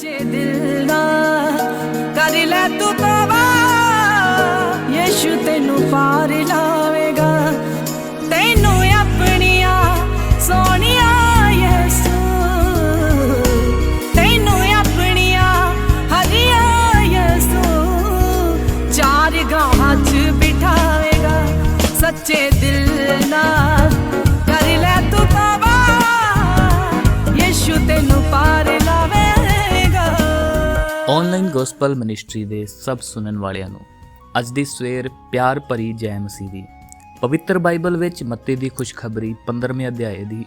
ਸੱਚੇ ਦਿਲ ਨਾਲ ਕਰ ਲੈ ਤੂੰ ਤੌਬਾ ਯਿਸੂ ਤੈਨੂੰ ਪਾਰ ਲਾਵੇਗਾ ਤੈਨੂੰ ਆਪਣੀਆਂ ਸੋਹਣੀਆਂ ਯਿਸੂ। ਤੈਨੂੰ ਆਪਣੀਆਂ ਹਰੀਆਂ ਯਿਸੂ। ਚਾਰ ਗਾਹਾਂ 'ਚ ਬਿਠਾਵੇਗਾ। ਸੱਚੇ ਦਿਲ ਨਾਲ ਕਰ ਲੈ ਤੂੰ ਤੌਬਾ ਯਿਸੂ ਤੈਨੂੰ ਪਾਰ ਆਨਲਾਈਨ ਗੋਸਪਲ ਮਿਨਿਸਟਰੀ ਦੇ ਸਭ ਸੁਣਨ ਵਾਲਿਆਂ ਨੂੰ ਅੱਜ ਦੀ ਸਵੇਰ ਪਿਆਰ ਭਰੀ ਜੈ ਮਸੀਹ ਦੀ ਪਵਿੱਤਰ ਬਾਈਬਲ ਵਿੱਚ ਮੱਤੀ ਦੀ ਖੁਸ਼ਖਬਰੀ 15ਵੇਂ ਅਧਿਆਏ ਦੀ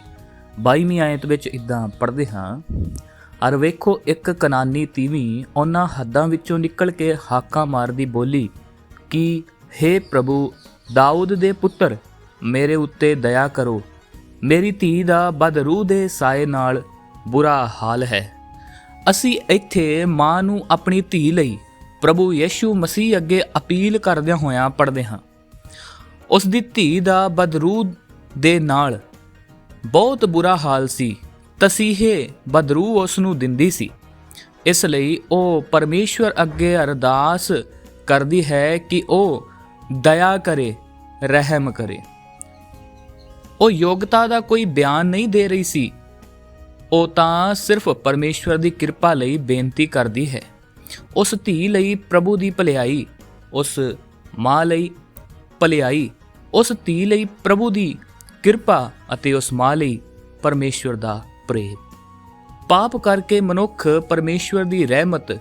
22ਵੀਂ ਆਇਤ ਵਿੱਚ ਇਦਾਂ ਪੜ੍ਹਦੇ ਹਾਂ, ਅਰ ਵੇਖੋ ਇੱਕ ਕਨਾਨੀ ਤੀਵੀਂ ਉਹਨਾਂ ਹੱਦਾਂ ਵਿੱਚੋਂ ਨਿਕਲ ਕੇ ਹਾਕਾਂ ਮਾਰਦੀ ਬੋਲੀ, ਕਿ हे ਪ੍ਰਭੂ ਦਾਊਦ ਦੇ ਪੁੱਤਰ, ਮੇਰੇ ਉੱਤੇ ਦਇਆ ਕਰੋ, ਮੇਰੀ ਧੀ ਦਾ ਬਦਰੂ ਦੇ ਸਾਏ ਨਾਲ ਬੁਰਾ ਹਾਲ ਹੈ। ਅਸੀਂ ਇੱਥੇ ਮਾਂ ਨੂੰ ਆਪਣੀ ਧੀ ਲਈ ਪ੍ਰਭੂ ਯਿਸੂ ਮਸੀਹ ਅੱਗੇ ਅਪੀਲ ਕਰਦਿਆਂ ਹੋਇਆਂ ਪੜ੍ਹਦੇ ਹਾਂ। ਉਸ ਦੀ ਧੀ ਦਾ ਬਦਰੂ ਦੇ ਨਾਲ ਬਹੁਤ ਬੁਰਾ ਹਾਲ ਸੀ, ਤਸੀਹੇ ਬਦਰੂ ਉਸ ਨੂੰ ਦਿੰਦੀ ਸੀ। ਇਸ ਲਈ ਉਹ ਪਰਮੇਸ਼ਵਰ ਅੱਗੇ ਅਰਦਾਸ ਕਰਦੀ ਹੈ ਕਿ ਉਹ ਦਇਆ ਕਰੇ, ਰਹਿਮ ਕਰੇ। ਉਹ ਯੋਗਤਾ ਦਾ ਕੋਈ ਬਿਆਨ ਨਹੀਂ ਦੇ ਰਹੀ ਸੀ। ਉਹ ਤਾਂ ਸਿਰਫ ਪਰਮੇਸ਼ਵਰ ਦੀ ਕਿਰਪਾ ਲਈ ਬੇਨਤੀ ਕਰਦੀ ਹੈ। ਉਸ ਧੀ ਲਈ ਪ੍ਰਭੂ ਦੀ ਭਲਾਈ, ਉਸ ਮਾਂ ਲਈ ਭਲਾਈ, ਉਸ ਧੀ ਲਈ ਪ੍ਰਭੂ ਦੀ ਕਿਰਪਾ ਅਤੇ ਉਸ ਮਾਂ ਲਈ ਪਰਮੇਸ਼ਵਰ ਦਾ ਪ੍ਰੇਮ। ਪਾਪ ਕਰਕੇ ਮਨੁੱਖ ਪਰਮੇਸ਼ਵਰ ਦੀ ਰਹਿਮਤ,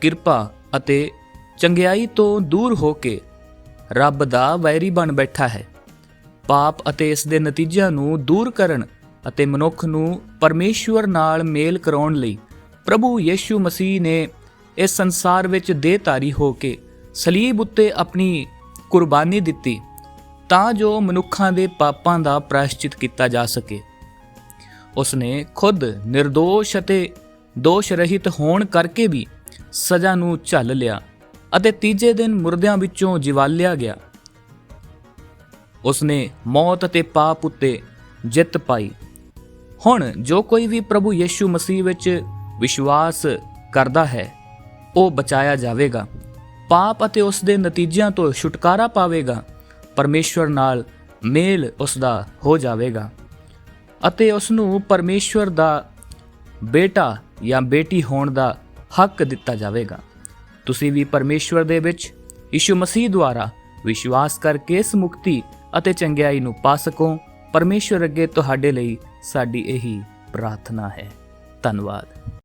ਕਿਰਪਾ ਅਤੇ ਚੰਗਿਆਈ ਤੋਂ ਦੂਰ ਹੋ ਕੇ ਰੱਬ ਦਾ ਵੈਰੀ ਬਣ ਬੈਠਾ ਹੈ। ਪਾਪ ਅਤੇ ਇਸ ਦੇ ਨਤੀਜਿਆਂ ਨੂੰ ਦੂਰ ਕਰਨ ਅਤੇ ਮਨੁੱਖ ਨੂੰ ਪਰਮੇਸ਼ਵਰ ਨਾਲ ਮੇਲ ਕਰਾਉਣ ਲਈ ਪ੍ਰਭੂ ਯੀਸ਼ੂ ਮਸੀਹ ਨੇ ਇਸ ਸੰਸਾਰ ਵਿੱਚ ਦੇਹਧਾਰੀ ਹੋ ਕੇ ਸਲੀਬ ਉੱਤੇ ਆਪਣੀ ਕੁਰਬਾਨੀ ਦਿੱਤੀ ਤਾਂ ਜੋ ਮਨੁੱਖਾਂ ਦੇ ਪਾਪਾਂ ਦਾ ਪ੍ਰਾਇਸ਼ਚਿਤ ਕੀਤਾ ਜਾ ਸਕੇ। ਉਸਨੇ ਖੁਦ નિર્ਦੋਸ਼ ਅਤੇ ਦੋਸ਼ ਰਹਿਤ ਹੋਣ ਕਰਕੇ ਵੀ ਸਜ਼ਾ ਨੂੰ ਝੱਲ ਲਿਆ ਅਤੇ ਤੀਜੇ ਦਿਨ ਮੁਰਦਿਆਂ ਵਿੱਚੋਂ ਜਿਵਾਲਿਆ ਗਿਆ। ਉਸਨੇ ਮੌਤ ਅਤੇ ਪਾਪ ਉੱਤੇ ਜਿੱਤ ਪਾਈ। ਹੁਣ ਜੋ ਕੋਈ ਵੀ ਪ੍ਰਭੂ ਯੀਸ਼ੂ ਮਸੀਹ ਵਿੱਚ ਵਿਸ਼ਵਾਸ ਕਰਦਾ ਹੈ, ਉਹ ਬਚਾਇਆ ਜਾਵੇਗਾ। ਪਾਪ ਅਤੇ ਉਸ ਦੇ ਨਤੀਜਿਆਂ ਤੋਂ ਛੁਟਕਾਰਾ ਪਾਵੇਗਾ। ਪਰਮੇਸ਼ਵਰ ਨਾਲ ਮੇਲ ਉਸ ਦਾ ਹੋ ਜਾਵੇਗਾ। ਅਤੇ ਉਸ ਨੂੰ ਪਰਮੇਸ਼ਵਰ ਦਾ ਬੇਟਾ ਜਾਂ ਬੇਟੀ ਹੋਣ ਦਾ ਹੱਕ ਦਿੱਤਾ ਜਾਵੇਗਾ। ਤੁਸੀਂ ਵੀ ਪਰਮੇਸ਼ਵਰ ਦੇ ਵਿੱਚ ਯਿਸੂ ਮਸੀਹ ਦੁਆਰਾ ਵਿਸ਼ਵਾਸ ਕਰਕੇ ਇਸ ਮੁਕਤੀ ਅਤੇ ਚੰਗਿਆਈ ਨੂੰ ਪਾ ਸਕੋ। ਪਰਮੇਸ਼ਵਰ ਅੱਗੇ ਤੁਹਾਡੇ ਲਈ ਸਾਡੀ ਇਹੀ ਪ੍ਰਾਰਥਨਾ ਹੈ। ਧੰਨਵਾਦ।